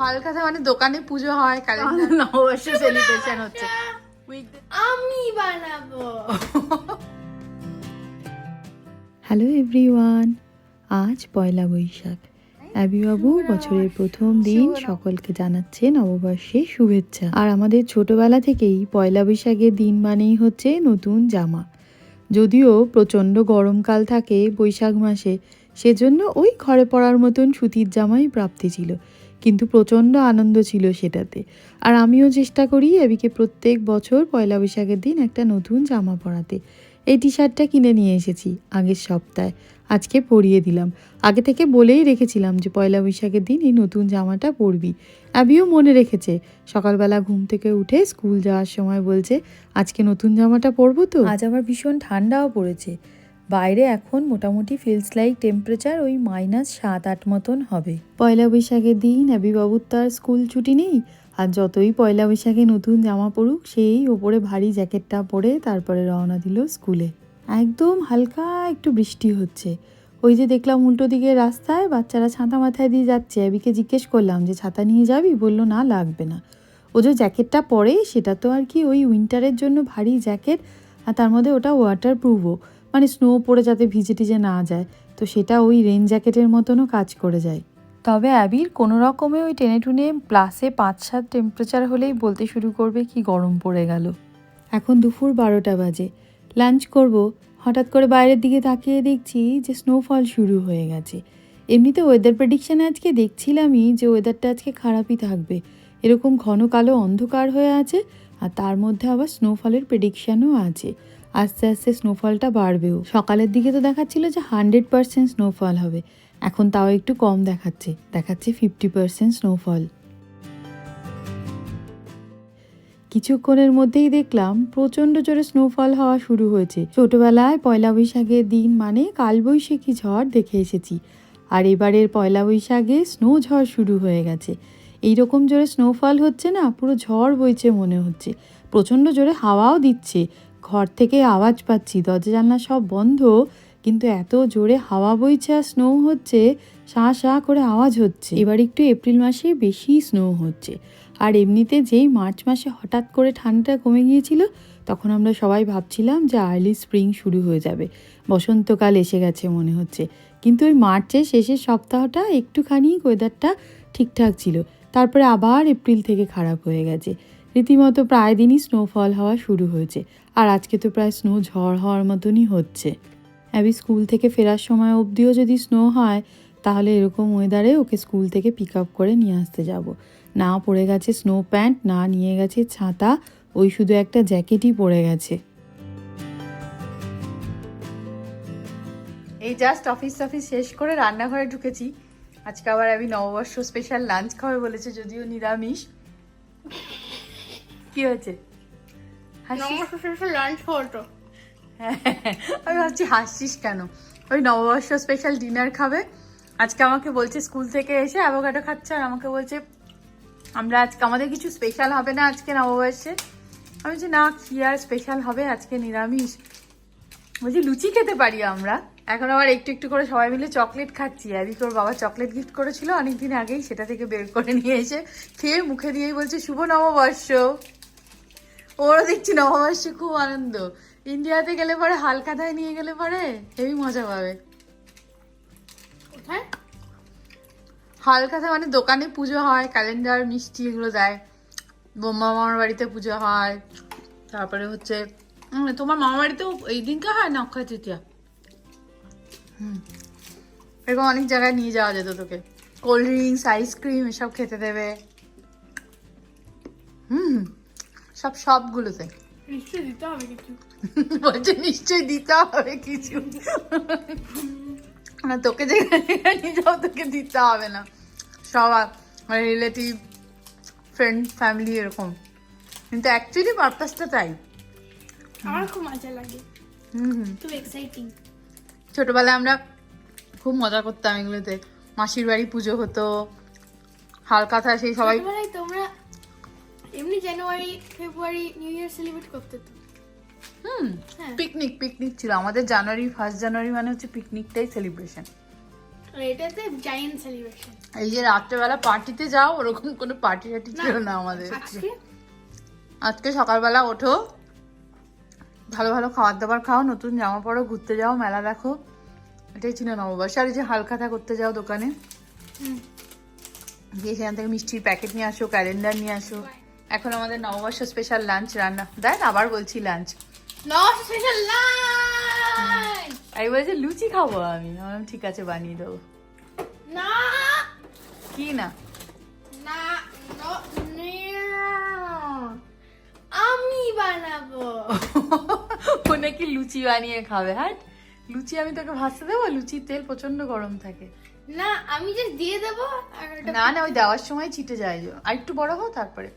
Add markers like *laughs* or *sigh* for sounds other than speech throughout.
হালখাতা মানে দোকানে পুজো হয় নববর্ষ সেলিব্রেশন হচ্ছে। আমি বানাবো। হ্যালো এভরিওয়ান আজ পয়লা বৈশাখ। অ্যাবিবাবু বছরের প্রথম দিন সকলকে জানাচ্ছে নববর্ষের শুভেচ্ছা। আর আমাদের ছোটবেলা থেকেই পয়লা বৈশাখের দিন মানেই হচ্ছে নতুন জামা। যদিও প্রচণ্ড গরমকাল থাকে বৈশাখ মাসে সেজন্য ওই ঘরে পড়ার মতন সুতির জামাই প্রাপ্তি ছিল। কিন্তু প্রচণ্ড আনন্দ ছিল সেটাতে। আর আমিও চেষ্টা করি অ্যাবিকে প্রত্যেক বছর পয়লা বৈশাখের দিন একটা নতুন জামা পরাতে। এই টি শার্টটা কিনে নিয়ে এসেছি আগের সপ্তাহে। আজকে পরিয়ে দিলাম। আগে থেকে বলেই রেখেছিলাম যে পয়লা বৈশাখের দিন এই নতুন জামাটা পরবি। অ্যাবিও মনে রেখেছে, সকালবেলা ঘুম থেকে উঠে স্কুল যাওয়ার সময় বলছে, আজকে নতুন জামাটা পরবো তো? আজ আবার ভীষণ ঠান্ডাও পড়েছে। বাইরে এখন মোটামুটি ফিলস লাইক টেম্পারেচার ওই মাইনাস সাত, আট মতন হবে। পয়লা বৈশাখের দিন অ্যাবিবাবুর তার স্কুল ছুটি নেই, আর যতই পয়লা বৈশাখে নতুন জামা পরুক সেই ওপরে ভারী জ্যাকেটটা পরে তারপরে রওনা দিল স্কুলে একদম হালকা একটু বৃষ্টি হচ্ছে। ওই যে দেখলাম উল্টো দিকে রাস্তায় বাচ্চারা ছাতা মাথায় দিয়ে যাচ্ছে। অ্যাবিকে জিজ্ঞেস করলাম, যে ছাতা নিয়ে যাবি? বলল, না, লাগবে না। ও যে জ্যাকেটটা পরে, সেটা তো আর কি ওই উইন্টারের জন্য ভারী জ্যাকেট, আর তার মধ্যে ওটা ওয়াটার প্রুফও মানে স্নো পড়ে যাতে ভিজে টিজে না যায় তো সেটা ওই রেন জ্যাকেটের মতনও কাজ করে যায়। তবে অ্যাবির কোনো রকমে ওই টেনে টুনে প্লাসে পাঁচ সাত টেম্পারেচার হলেই বলতে শুরু করবে কি গরম পড়ে গেল। এখন দুপুর বারোটা বাজে। লাঞ্চ করব হঠাৎ করে বাইরের দিকে তাকিয়ে দেখছি যে স্নোফল শুরু হয়ে গেছে। এমনিতে ওয়েদার প্রেডিকশানে আজকে দেখছিলামই যে ওয়েদারটা আজকে খারাপই থাকবে। এরকম ঘন কালো অন্ধকার হয়ে আছে আর তার মধ্যে আবার স্নোফলের প্রেডিকশানও আছে। আস্তে আস্তে স্নোফলটা বাড়বেও। সকালের দিকে তো দেখাচ্ছিল যে হান্ড্রেড পার্সেন্ট স্নোফল হবে। এখন তাও একটু কম দেখাচ্ছে। দেখাচ্ছে ফিফটি পার্সেন্ট স্নোফল কিছুক্ষণের মধ্যেই দেখলাম প্রচণ্ড জোরে স্নোফল হওয়া শুরু হয়েছে। ছোটবেলায় পয়লা বৈশাখের দিন মানে কালবৈশাখী ঝড় দেখে এসেছি। আর এবারের পয়লা বৈশাখে স্নো ঝড় শুরু হয়ে গেছে। এই রকম জোরে স্নোফল হচ্ছে না, পুরো ঝড় বইছে মনে হচ্ছে। প্রচণ্ড জোরে হাওয়াও দিচ্ছে। ঘর থেকে আওয়াজ পাচ্ছি। দরজা জানলা সব বন্ধ, কিন্তু এত জোরে হাওয়া বইছে আর স্নো হচ্ছে শাঁ শাঁ করে আওয়াজ হচ্ছে। এবার একটু এপ্রিল মাসে বেশি স্নো হচ্ছে। আর এমনিতে যেই মার্চ মাসে হঠাৎ করে ঠান্ডাটা কমে গিয়েছিল, তখন আমরা সবাই ভাবছিলাম যে আর্লি স্প্রিং শুরু হয়ে যাবে। বসন্তকাল এসে গেছে মনে হচ্ছে। কিন্তু ওই মার্চের শেষের সপ্তাহটা একটুখানি ওয়েদারটা ঠিকঠাক ছিল। তারপরে আবার এপ্রিল থেকে খারাপ হয়ে গেছে। রীতিমতো প্রায় দিনই স্নোফল হওয়া শুরু হয়েছে। আর আজকে তো প্রায় স্নো ঝড় হওয়ার মতনই হচ্ছে। অ্যাবি স্কুল থেকে ফেরার সময় অবধিও যদি স্নো হয়, তাহলে এরকম ওয়েদারে ওকে স্কুল থেকে পিক আপ করে নিয়ে আসতে যাব। না পড়ে গেছে স্নো প্যান্ট না নিয়ে গেছে ছাতা, ওই শুধু একটা জ্যাকেটই পরে গেছে। এই জাস্ট অফিস টফিস শেষ করে রান্নাঘরে ঢুকেছি। আজকে আবার আমি নববর্ষ স্পেশাল লাঞ্চ খাবে বলেছে, যদিও নিরামিষ। কি হয়েছে? নমস্কার লাঞ্চ ফটো আমি ভাবছি হাসছিস কেন? ওই নববর্ষ স্পেশাল ডিনার খাবে। আজকে আমাকে বলছে স্কুল থেকে এসে অ্যাভোকাডো খাচ্ছে আর আমাকে বলছে আমরা আজকে আমাদের কিছু স্পেশাল হবে না আজকে নববর্ষে? আমি বলছি না কি আর স্পেশাল হবে? আজকে নিরামিষ। বলছি লুচি খেতে পারি আমরা? এখন আবার একটু একটু করে সবাই মিলে চকলেট খাচ্ছি। আদি তোর বাবা চকলেট গিফট করেছিল। অনেকদিন আগেই সেটা থেকে বের করে নিয়ে এসে খেয়ে মুখে দিয়েই বলছে শুভ নববর্ষ। ওরও দেখছি নববর্ষে খুব আনন্দ। ইন্ডিয়াতে গেলে পরে হালকাতায় নিয়ে গেলে পরে হেভি মজা পাবে। কোথায়? হালকাতা মানে দোকানে পুজো হয় ক্যালেন্ডার মিষ্টি এগুলো দেয়। বোম্মা মামার বাড়িতে পুজো হয়। তারপরে হচ্ছে তোমার মামার বাড়িতেও এই দিনকে হয় না অক্ষয় তৃতীয়া? হুম। এরকম অনেক জায়গায় নিয়ে যাওয়া যেত তোকে। কোল্ড ড্রিঙ্কস আইসক্রিম এসব খেতে দেবে। সব সবগুলোতে। নিশ্চয়ই দিতে হবে কিছু। *laughs* বলছে নিশ্চয়ই দিতে হবে কিছু। না তোকে যেখানে যাও তোকে দিতে হবে না। সবার মানে রিলেটিভ ফ্রেন্ড ফ্যামিলি এরকম। কিন্তু অ্যাকচুয়ালি পারপাসটা তাই। আমার খুব মজা লাগে। হুম হুম। খুব এক্সাইটিং ছোটবেলায় আমরা খুব মজা করতাম এগুলোতে। মাসির বাড়ি পুজো হতো হালকাথা সেই সবাই তোমরা এমনি জানুয়ারি ফেব্রুয়ারি নিউ ইয়ার সেলিব্রেট করতে তো। হুম হ্যাঁ। পিকনিক পিকনিক ছিল। আমাদের জানুয়ারি ফার্স্ট জানুয়ারি মানে হচ্ছে পিকনিকটাই সেলিব্রেশন এটাতে জায়ান্ট সেলিব্রেশন এই যে রাত্রেবেলা পার্টিতে যাও ওরকম কোনো পার্টি টাটি ছিল না আমাদের। আজকে? সকালবেলা ওঠো ভালো ভালো খাবার দাবার খাও নতুন জামা পরো ঘুরতে যাও মেলা দেখো। এটাই ছিল নববর্ষ। আর এই যে হালখাতা করতে যাও দোকানে। গিয়ে সেখান থেকে মিষ্টির প্যাকেট নিয়ে আসো ক্যালেন্ডার নিয়ে আসো। এখন আমাদের নববর্ষ স্পেশাল লাঞ্চ রান্না। দেখ আবার বলছি লাঞ্চ স্পেশাল লাঞ্চ আমি বলছি লুচি খাব আমি। আমি ঠিক আছে বানিয়ে দেবো। না! কি না? না আমি বানাবো। ও নাকি লুচি বানিয়ে খাবে। হ্যাঁ লুচি আমি তোকে ভাজতে দেবো? লুচির তেল প্রচণ্ড গরম থাকে। না আমি জাস্ট দিয়ে দেবো না না ওই দেওয়ার সময় ছিটে যায়। আর একটু বড় হও তারপরে।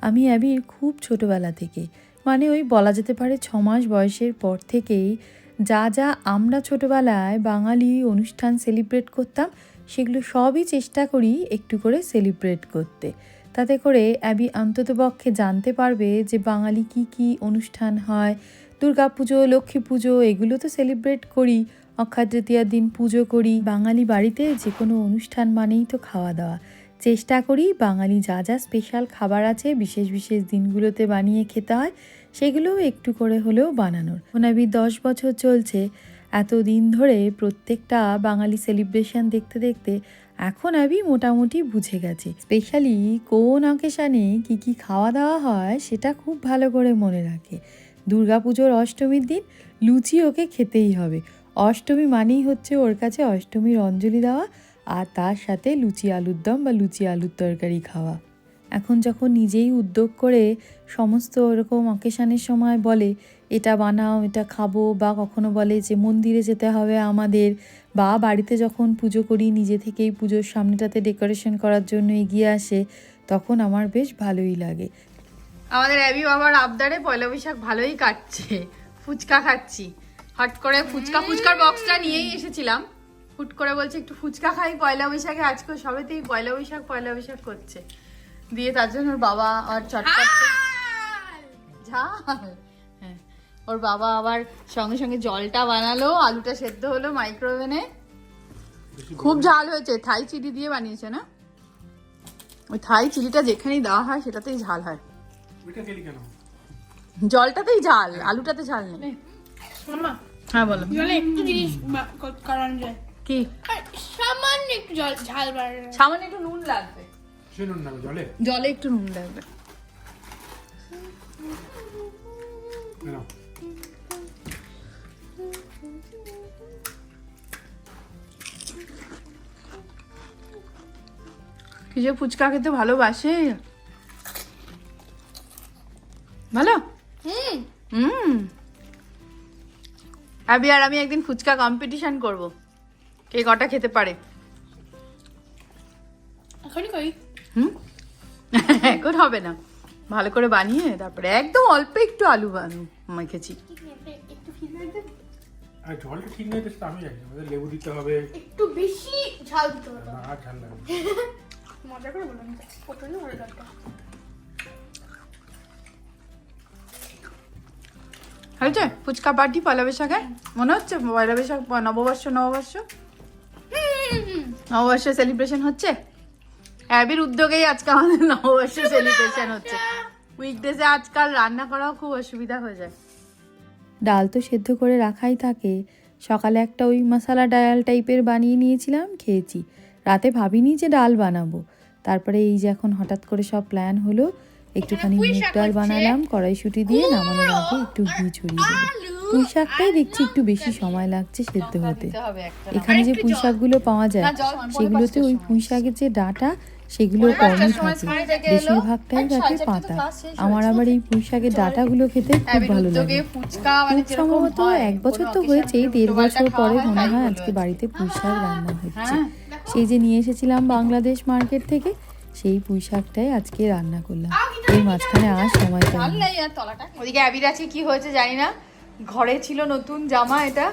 আমি অ্যাবির খুব ছোটবেলা থেকে মানে ওই বলা যেতে পারে ছ মাস বয়সের পর থেকেই যা যা আমরা ছোটবেলায় বাঙালি অনুষ্ঠান সেলিব্রেট করতাম, সেগুলো সবই চেষ্টা করি একটু করে সেলিব্রেট করতে। তাতে করে অ্যাবি অন্ততপক্ষে জানতে পারবে যে বাঙালি কি কি অনুষ্ঠান হয়, দুর্গা পুজো, লক্ষ্মী পুজো, এগুলো তো সেলিব্রেট করি, অক্ষয় তৃতীয়ার দিন পুজো করি। বাঙালি বাড়িতে যে কোনো অনুষ্ঠান মানেই তো খাওয়া দাওয়া। চেষ্টা করি বাঙালি যা যা স্পেশাল খাবার আছে, বিশেষ বিশেষ দিনগুলোতে বানিয়ে খেতে হয় সেগুলোও একটু করে হলেও বানানোর। ওনাবি দশ বছর চলছে এত দিন ধরে প্রত্যেকটা বাঙালি সেলিব্রেশন দেখতে দেখতে এখন আবি মোটামুটি বুঝে গেছে। স্পেশালি কোন অকেশানে কি কি খাওয়া দাওয়া হয়, সেটা খুব ভালো করে মনে রাখে। দুর্গাপুজোর অষ্টমীর দিন লুচি ওকে খেতেই হবে। অষ্টমী মানেই হচ্ছে ওর কাছে অষ্টমীর অঞ্জলি দেওয়া আর তার সাথে লুচি আলুর দম বা লুচি আলুর তরকারি খাওয়া। এখন যখন নিজেই উদ্যোগ করে সমস্ত ওরকম অকেশানের সময় বলে, এটা বানাও, এটা খাব, বা কখনো বলে যে, মন্দিরে যেতে হবে আমাদের, বা বাড়িতে যখন পুজো করি, নিজে থেকেই পুজোর সামনেটাতে ডেকোরেশন করার জন্য এগিয়ে আসে, তখন আমার বেশ ভালোই লাগে। আমাদের অ্যাবি বাবার আবদারে পয়লা বৈশাখ ভালোই কাটছে। ফুচকা খাচ্ছি। হট করে ফুচকা, ফুচকার বক্সটা নিয়েই এসেছিলাম। হুট করে বলছে একটু ফুচকা খাই পয়লা বৈশাখে আজকে সবেতেই পয়লা বৈশাখ পয়লা বৈশাখ করছে। দিয়ে তার জন্য ওর বাবা আর চটপট ঝাল! হ্যাঁ ওর বাবা আবার সঙ্গে সঙ্গে জলটা বানালো আলুটা সেদ্ধ হলো মাইক্রোওভেনে। খুব ঝাল হয়েছে থাই চিলি দিয়ে বানিয়েছে না? ওই থাই চিলিটা যেখানেই দেওয়া হয় সেটাতেই ঝাল হয়। জলটাতেই ঝাল আলুটাতে ঝাল নেই। হ্যাঁ বলো। জলে একটু জিনিস বা- কর- করানো যায়। কি? সামান্য একটু জল ঝাল বাড়ানো। সামান্য একটু নুন লাগবে। শুনুন না জলে? জলে একটু নুন লাগবে। কি যে ফুচকা খেতে ভালোবাসে। ভালো? হুম। হুম। আবি আর আমি একদিন ফুচকা কম্পিটিশন করব। কে কটা খেতে পারে। এখনই হুম? *laughs* এখন হবে না। ভালো করে বানিয়ে তারপরে একদম অল্প একটু আলু বানু মেখেছি আর জলটা ঠিক নেই তো আমি জানি আমাদের লেবু দিতে হবে। একটু বেশি ঝাল দিতে হবে। না ঝাল লাগবে *laughs* মজা করে বললাম প্রথমে ভালো লাগবে। হয়েছে? ফুচকা পার্টি পয়লা বৈশাখে? মনে হচ্ছে পয়লা বৈশাখ নববর্ষ নববর্ষ? নববর্ষ সেলিব্রেশন হচ্ছে? অ্যাবির উদ্যোগেই আজকে আমাদের নববর্ষ সেলিব্রেশন হচ্ছে। উইকডেজে আজকাল রান্না করাও খুব অসুবিধা হয়ে যায়। ডাল তো সেদ্ধ করে রাখাই থাকে। সকালে একটা ওই মশালা ডাল টাইপের বানিয়ে নিয়েছিলাম খেয়েছি। রাতে ভাবিনি যে ডাল বানাবো। তারপরে এই যে এখন হঠাৎ করে সব প্ল্যান হলো একটুখানি মুগ ডাল বানালাম কড়াইশুটি দিয়ে নামানোর আগে একটু ঘি ছড়িয়ে দেবো পুঁই শাকটাই দেখছি একটু বেশি সময় লাগছে সেদ্ধ হতে। এখানে যে পুঁই শাকগুলো পাওয়া যায় সেগুলোতে ওই পুঁই শাকের যে ডাটা সেগুলো কমই থাকে। বেশিরভাগটাই থাকে পাতা। আমার আবার এই পুঁই শাকের ডাটাগুলো খেতে খুব ভালো লাগে। ফুচকা মানে সম্ভবত এক বছর তো হয়েছেই দেড় বছর পরে মনে হয় আজকে বাড়িতে পুঁইশাক রান্না হচ্ছে। হ্যাঁ সেই যে নিয়ে এসেছিলাম বাংলাদেশ মার্কেট থেকে সেই পুঁইশাকটাই আজকে রান্না করলাম। এর মাঝখানে আর সময় তলাটা। ওদিকে অ্যাবির আছে কি হয়েছে জানি না। ঘরে ছিল নতুন জামা এটা।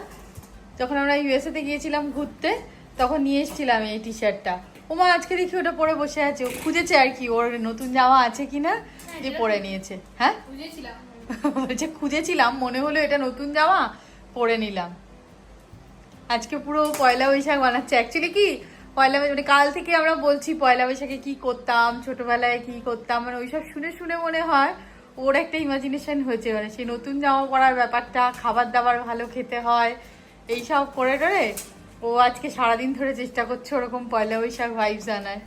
যখন আমরা ইউএসএ তে গিয়েছিলাম ঘুরতে তখন নিয়ে এসেছিলাম এই টি শার্টটা ওমা আজকে দেখি ওটা পরে বসে আছে। খুঁজেছে আর কি ওর নতুন জামা আছে কি না যে পরে নিয়েছে। হ্যাঁ? *laughs* বলছে খুঁজেছিলাম মনে হলো এটা নতুন জামা পরে নিলাম। আজকে পুরো পয়লা বৈশাখ বানাচ্ছে অ্যাকচুয়ালি কি পয়লা বৈশাখ মানে কাল থেকে আমরা বলছি পয়লা বৈশাখে কি করতাম ছোটবেলায় কি করতাম মানে ওইসব শুনে শুনে মনে হয়। ওর একটা ইমাজিনেশন হয়েছে মানে সেই নতুন জামা পরার ব্যাপারটা, খাবার দাবার ভালো খেতে হয়, এইসব করে টরে ও আজকে সারাদিন ধরে চেষ্টা করছে ওরকম পয়লা বৈশাখ ভাইবস আনার।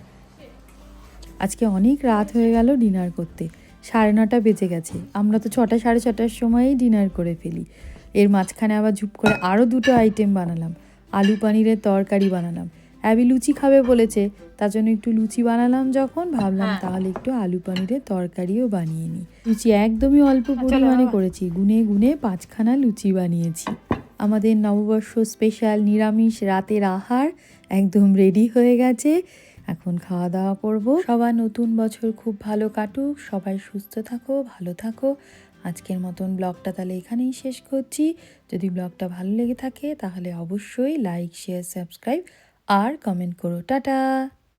আজকে অনেক রাত হয়ে গেল ডিনার করতে, সাড়ে নটা বেজে গেছে, আমরা তো ছটা সাড়ে ছটার সময়ই ডিনার করে ফেলি। এর মাঝখানে আবার ঝুপ করে আরও দুটো আইটেম বানালাম, আলু পানিরের তরকারি বানালাম অ্যাবি লুচি খাবে বলেছে। তার জন্য একটু লুচি বানালাম যখন। ভাবলাম হ্যাঁ। তাহলে একটু আলু পানিরের তরকারিও বানিয়ে নিই লুচি একদমই অল্প পরিমাণে করেছি। গুনে গুনে পাঁচখানা লুচি বানিয়েছি। আমাদের নববর্ষ স্পেশাল নিরামিষ রাতের আহার একদম রেডি হয়ে গেছে। এখন খাওয়া দাওয়া করব। সবার নতুন বছর খুব ভালো কাটুক। সবাই সুস্থ থাকো ভালো থাকো। আজকের মতন ব্লগটা তাহলে এখানেই শেষ করছি। যদি ব্লগটা ভালো লেগে থাকে তাহলে অবশ্যই লাইক শেয়ার সাবস্ক্রাইব আর কমেন্ট করো টাটা।